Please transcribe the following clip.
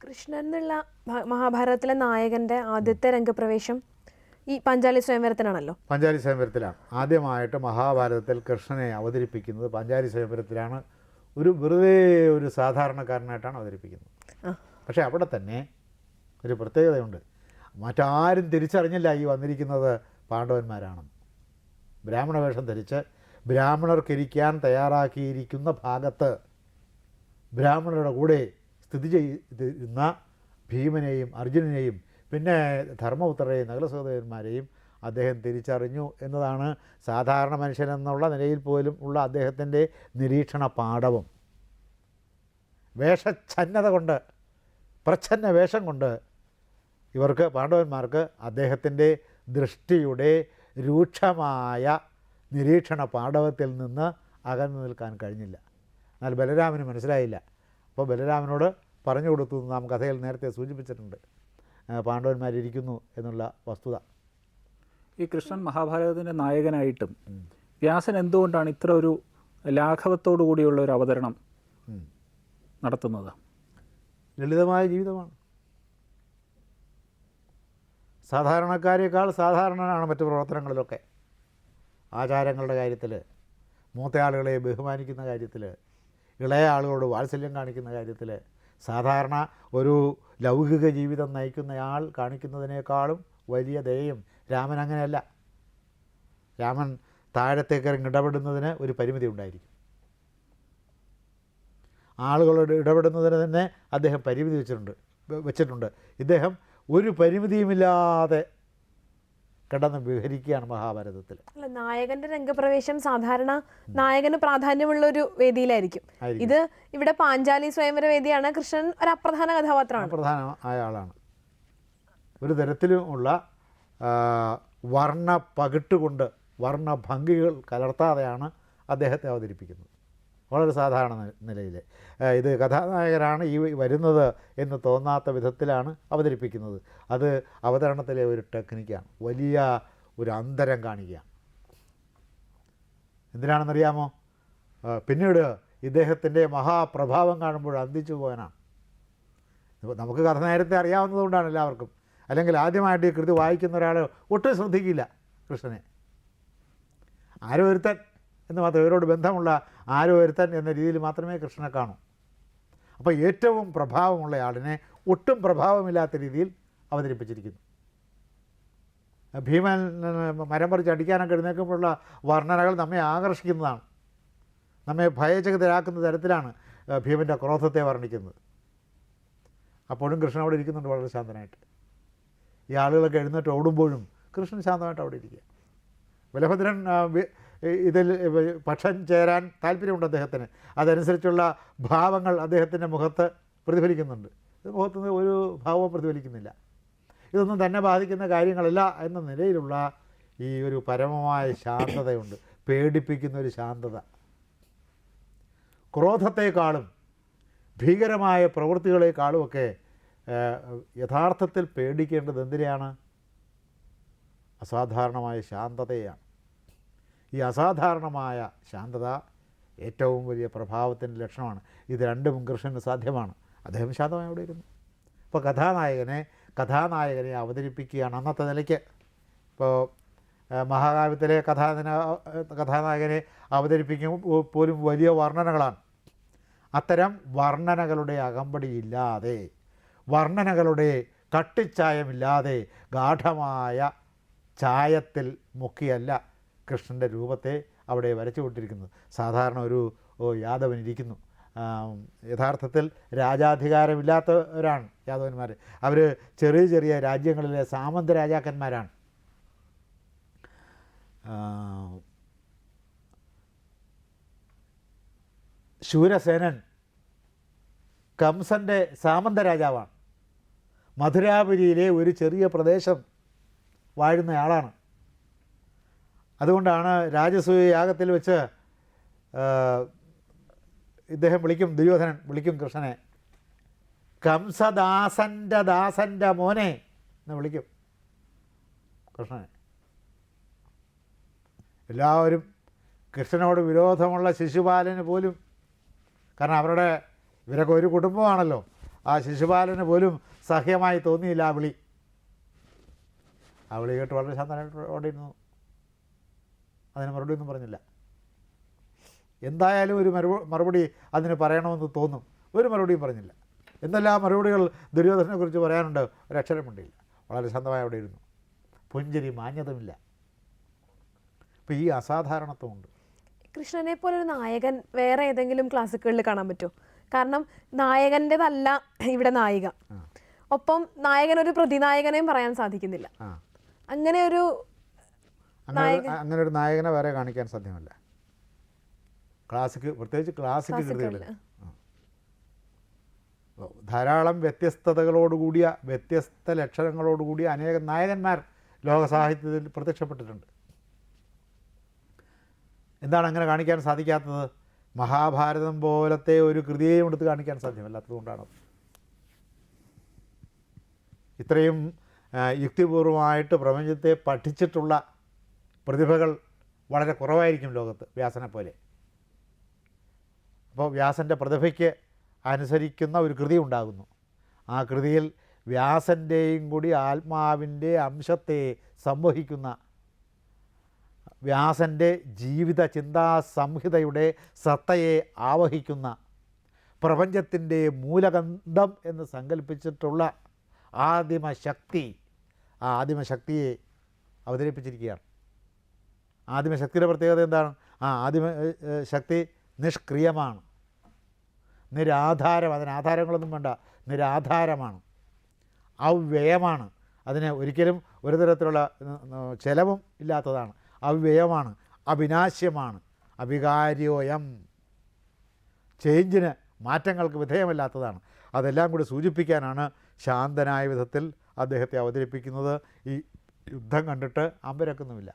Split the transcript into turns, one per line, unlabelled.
കൃഷ്ണൻ എന്നുള്ള മഹാഭാരതത്തിലെ നായകന്റെ ആദ്യത്തെ രംഗപ്രവേശം ഈ പഞ്ചാലി സ്വയംവരത്തിനാണല്ലോ?
പഞ്ചാലി സ്വയംവരത്തിലാണ്. ആദ്യമായിട്ട് മഹാഭാരതത്തിൽ കൃഷ്ണനെ അവതരിപ്പിക്കുന്നത് പഞ്ചാലി സ്വയംവരത്തിലാണ്. ഒരു വെറുതെ ഒരു സാധാരണക്കാരനായിട്ടാണ് അവതരിപ്പിക്കുന്നത്. പക്ഷേ അവിടെ തന്നെ ഒരു പ്രത്യേകതയുണ്ട്. മറ്റാരും തിരിച്ചറിഞ്ഞില്ല ഈ വന്നിരിക്കുന്നത് പാണ്ഡവന്മാരാണെന്ന്. ബ്രാഹ്മണ വേഷം ധരിച്ച് ബ്രാഹ്മണർക്കിരിക്കാൻ തയ്യാറാക്കിയിരിക്കുന്ന ഭാഗത്ത് ബ്രാഹ്മണരുടെ കൂടെ സ്ഥിതി ചെയ്യുന്ന ഭീമനെയും അർജുനനെയും പിന്നെ ധർമ്മപുത്രരെയും നഗരസഹോദരന്മാരെയും അദ്ദേഹം തിരിച്ചറിഞ്ഞു എന്നതാണ് സാധാരണ മനുഷ്യനെന്നുള്ള നിലയിൽ പോലും ഉള്ള അദ്ദേഹത്തിന്റെ നിരീക്ഷണ പാഠവും. വേഷച്ഛന്നത കൊണ്ട് പ്രച്ഛന്ന വേഷം കൊണ്ട് ഇവർക്ക് പാണ്ഡവന്മാർക്ക് അദ്ദേഹത്തിന്റെ ദൃഷ്ടിയുടെ രൂക്ഷമായ നിരീക്ഷണ പാഠവത്തിൽ നിന്ന് അകന്നു നിൽക്കാൻ കഴിഞ്ഞില്ല. എന്നാൽ ബലരാമന് മനസ്സിലായില്ല. അപ്പോൾ ബലരാമനോട് പറഞ്ഞു കൊടുത്തു എന്ന് നാം കഥയിൽ നേരത്തെ സൂചിപ്പിച്ചിട്ടുണ്ട്. പാണ്ഡവന്മാരിയ്ക്കുന്നു എന്നുള്ള വസ്തുത.
ഈ കൃഷ്ണൻ മഹാഭാരതത്തിന്റെ നായകനായിട്ടും വ്യാസൻ എന്തുകൊണ്ടാണ് ഇത്ര ഒരു ലാഘവത്തോടു കൂടിയുള്ള ഒരു അവതരണം. നടത്തുന്നത്?
ലളിതമായ ജീവിതമാണ്. സാധാരണക്കാരേക്കാൾ സാധാരണനാണ് മറ്റു പ്രവർത്തനങ്ങളിലൊക്കെ. ആചാരങ്ങളുടെ കാര്യത്തിൽ മൂത്ത ആളുകളെ ബഹുമാനിക്കുന്ന കാര്യത്തിൽ ഇളയ ആളുകളോട് വാത്സല്യം കാണിക്കുന്ന കാര്യത്തിൽ സാധാരണ ഒരു ലൗകിക ജീവിതം നയിക്കുന്നയാൾ കാണിക്കുന്നതിനേക്കാളും വലിയ ദയയും രാമൻ അങ്ങനെയല്ല. രാമൻ താഴത്തേക്ക് ഇടപെടുന്നതിന് ഒരു പരിമിതി ഉണ്ടായിരിക്കും. ആളുകളോട് ഇടപെടുന്നതിന് തന്നെ അദ്ദേഹം പരിമിതി വെച്ചിട്ടുണ്ട് വെച്ചിട്ടുണ്ട്. ഇദ്ദേഹം ഒരു പരിമിതിയുമില്ലാതെ കിടന്ന് വിവരിക്കുകയാണ് മഹാഭാരതത്തിൽ
അല്ല നായകന്റെ രംഗപ്രവേശം സാധാരണ നായകന് പ്രാധാന്യമുള്ള ഒരു വേദിയിലായിരിക്കും. ഇത് ഇവിടെ പാഞ്ചാലി സ്വയംവര വേദിയാണ്. കൃഷ്ണൻ ഒരു അപ്രധാന കഥാപാത്രമാണ്.
പ്രധാന ആളാണ് ഒരു തരത്തിലുമുള്ള വർണ പകിട്ടുകൊണ്ട് വർണ ഭംഗികൾ കലർത്താതെയാണ് അദ്ദേഹത്തെ അവതരിപ്പിക്കുന്നത്. വളരെ സാധാരണ നിലയിൽ. ഇത് കഥാനായകനാണ് ഈ വരുന്നത് എന്ന് തോന്നാത്ത വിധത്തിലാണ് അവതരിപ്പിക്കുന്നത്. അത് അവതരണത്തിലെ ഒരു ടെക്നിക്കാണ്. വലിയ ഒരു അന്തരം കാണിക്കുക എന്തിനാണെന്നറിയാമോ? പിന്നീട് ഇദ്ദേഹത്തിന്റെ മഹാപ്രഭാവം കാണുമ്പോൾ അന്തിച്ചു പോകാനാണ് നമുക്ക് കഥ നേരത്തെ അറിയാവുന്നതുകൊണ്ടാണ് എല്ലാവർക്കും. അല്ലെങ്കിൽ ആദ്യമായിട്ട് ഈ കൃതി വായിക്കുന്ന ഒരാൾ ഒട്ടും ശ്രദ്ധിക്കില്ല കൃഷ്ണനെ. ആരോ ഒരുത്തൻ എന്ന് മാത്രം ഇവരോട് ബന്ധമുള്ള ആരോ ഒരുത്തൻ എന്ന രീതിയിൽ മാത്രമേ കൃഷ്ണനെ കാണൂ. അപ്പോൾ ഏറ്റവും പ്രഭാവമുള്ള ആളിനെ ഒട്ടും പ്രഭാവമില്ലാത്ത രീതിയിൽ അവതരിപ്പിച്ചിരിക്കുന്നു. ഭീമൻ മരം പറിച്ച് അടിക്കാനൊക്കെ എഴുന്നേൽക്കുമ്പോഴുള്ള വർണനകൾ നമ്മെ ആകർഷിക്കുന്നതാണ്. നമ്മെ ഭയചകിതരാക്കുന്ന തരത്തിലാണ് ഭീമന്റെ ക്രോധത്തെ വർണിക്കുന്നത്. അപ്പോഴും കൃഷ്ണൻ അവിടെ ഇരിക്കുന്നുണ്ട് വളരെ ശാന്തനായിട്ട്. ഈ ആളുകളൊക്കെ എഴുന്നേറ്റ് ഓടുമ്പോഴും കൃഷ്ണൻ ശാന്തമായിട്ട് അവിടെ ഇരിക്കുക. ബലഭദ്രൻ ഇതിൽ പക്ഷം ചേരാൻ താല്പര്യമുണ്ട് അദ്ദേഹത്തിന്. അതനുസരിച്ചുള്ള ഭാവങ്ങൾ അദ്ദേഹത്തിന്റെ മുഖത്ത് പ്രതിഫലിക്കുന്നുണ്ട്. മുഖത്ത് ഒരു ഭാവവും പ്രതിഫലിക്കുന്നില്ല. ഇതൊന്നും തന്നെ ബാധിക്കുന്ന കാര്യങ്ങളല്ല എന്ന നിലയിലുള്ള ഈ ഒരു പരമമായ ശാന്തതയുണ്ട്. പേടിപ്പിക്കുന്ന ഒരു ശാന്തത. ക്രോധത്തെക്കാളും ഭീകരമായ പ്രവൃത്തികളെക്കാളുമൊക്കെ യഥാർത്ഥത്തിൽ പേടിക്കേണ്ടത് എന്തിനെയാണ്? അസാധാരണമായ ശാന്തതയാണ് ഈ അസാധാരണമായ ശാന്തത ഏറ്റവും വലിയ പ്രഭാവത്തിന്റെ ലക്ഷണമാണ്. ഇത് രണ്ടും കൃഷ്ണന് സാധ്യമാണ്. അദ്ദേഹം ശാന്തമായി അവിടെ ഇരുന്നു. ഇപ്പോൾ കഥാനായകനെ കഥാനായകനെ അവതരിപ്പിക്കുകയാണ് അന്നത്തെ നിലയ്ക്ക്. ഇപ്പോൾ മഹാകാവ്യത്തിലെ കഥാന കഥാനായകനെ അവതരിപ്പിക്കുമ്പോൾ പോലും വലിയ വർണനകളാണ്. അത്തരം വർണനകളുടെ അകമ്പടിയില്ലാതെ വർണനകളുടെ കട്ടിച്ചായമില്ലാതെ ഗാഠമായ ചായത്തിൽ മുക്കിയല്ല കൃഷ്ണന്റെ രൂപത്തെ അവിടെ വരച്ചു കൊണ്ടിരിക്കുന്നത്. സാധാരണ ഒരു യാദവൻ ഇരിക്കുന്നു. യഥാർത്ഥത്തിൽ രാജാധികാരമില്ലാത്തവരാണ് യാദവന്മാർ അവർ ചെറിയ ചെറിയ രാജ്യങ്ങളിലെ സാമന്ത രാജാക്കന്മാരാണ്. ശൂരസേനൻ കംസന്റെ സാമന്ത രാജാവാണ്. മധുരാപുരിയിലെ ഒരു ചെറിയ പ്രദേശം വാഴുന്നയാളാണ് അതുകൊണ്ടാണ് രാജസൂയ യാഗത്തിൽ വെച്ച് ഇദ്ദേഹം വിളിക്കും ദുര്യോധനൻ വിളിക്കും കൃഷ്ണനെ. കംസദാസന്റെ ദാസന്റെ മോനെ എന്ന് വിളിക്കും കൃഷ്ണനെ. എല്ലാവരും കൃഷ്ണനോട് വിരോധമുള്ള ശിശുപാലന് പോലും കാരണം അവരുടെ ഇവരൊക്കെ ഒരു കുടുംബമാണല്ലോ ആ ശിശുപാലന് പോലും സഹ്യമായി തോന്നിയില്ല ആ വിളി. ആ വിളി കേട്ട് വളരെ ശാന്തനായിട്ട് ഓടിയിരുന്നു അതിന് മറുപടി ഒന്നും പറഞ്ഞില്ല. എന്തായാലും ഒരു മറുപടി മറുപടി അതിന് പറയണമെന്ന് തോന്നും. ഒരു മറുപടിയും പറഞ്ഞില്ല. എന്തെല്ലാം മറുപടികൾ ദുര്യോധനെ കുറിച്ച് പറയാനുണ്ട്? ഒരക്ഷരം അക്ഷരമുണ്ടില്ല വളരെ ശാന്തമായി അവിടെ ഇരുന്നു. പുഞ്ചിരി മാന്യതമില്ല. അപ്പോൾ ഈ അസാധാരണത്വമുണ്ട്.
കൃഷ്ണനെ പോലെ ഒരു നായകൻ വേറെ ഏതെങ്കിലും ക്ലാസ്സുകളിൽ കാണാൻ പറ്റുമോ? കാരണം നായകന്റെതല്ല ഇവിടെ നായിക. ഒപ്പം നായകൻ ഒരു പ്രതിനായകനെയും പറയാൻ സാധിക്കുന്നില്ല. അങ്ങനെ ഒരു
അങ്ങനെ ഒരു- നായകനെ വേറെ കാണിക്കാൻ സാധ്യമല്ല. ക്ലാസിക് പ്രത്യേകിച്ച് ക്ലാസിക് കൃതികളിൽ. ധാരാളം വ്യത്യസ്തതകളോടുകൂടിയ വ്യത്യസ്ത ലക്ഷണങ്ങളോടുകൂടിയ അനേകം നായകന്മാർ ലോക സാഹിത്യത്തിൽ പ്രത്യക്ഷപ്പെട്ടിട്ടുണ്ട്. എന്താണ് അങ്ങനെ കാണിക്കാൻ സാധിക്കാത്തത്? മഹാഭാരതം പോലത്തെ ഒരു കൃതിയെയും എടുത്ത് കാണിക്കാൻ സാധ്യമല്ലാത്തതുകൊണ്ടാണ്? ഇത്രയും യുക്തിപൂർവമായിട്ട് പ്രപഞ്ചത്തെ പഠിച്ചിട്ടുള്ള പ്രതിഭകൾ വളരെ കുറവായിരിക്കും ലോകത്ത് വ്യാസനെ പോലെ. അപ്പോൾ വ്യാസന്റെ പ്രതിഭയ്ക്ക് അനുസരിക്കുന്ന ഒരു കൃതി ഉണ്ടാകുന്നു. ആ കൃതിയിൽ വ്യാസന്റെയും കൂടി ആത്മാവിന്റെ അംശത്തെ സംവഹിക്കുന്ന വ്യാസന്റെ ജീവിത ചിന്താ സംഹിതയുടെ സത്തയെ ആവഹിക്കുന്ന പ്രപഞ്ചത്തിന്റെ മൂലഗന്ധം എന്ന് സങ്കല്പിച്ചിട്ടുള്ള ആദിമശക്തി ആ ആദിമശക്തിയെ അവതരിപ്പിച്ചിരിക്കുകയാണ്. ആദിമശക്തിയുടെ പ്രത്യേകത എന്താണ്? ആ ആദിമ ശക്തി നിഷ്ക്രിയമാണ്. നിരാധാരം അതിന് ആധാരങ്ങളൊന്നും വേണ്ട. നിരാധാരമാണ്. അവ്യയമാണ്. അതിന് ഒരിക്കലും ഒരു തരത്തിലുള്ള ചെലവും ഇല്ലാത്തതാണ്. അവ്യയമാണ്. അവിനാശ്യമാണ്. അവികാര്യോയം. ചേഞ്ചിന് മാറ്റങ്ങൾക്ക് വിധേയമല്ലാത്തതാണ്. അതെല്ലാം കൂടി സൂചിപ്പിക്കാനാണ് ശാന്തനായ വിധത്തിൽ അദ്ദേഹത്തെ അവതരിപ്പിക്കുന്നത്. ഈ യുദ്ധം കണ്ടിട്ട് അമ്പരക്കുന്നുമില്ല.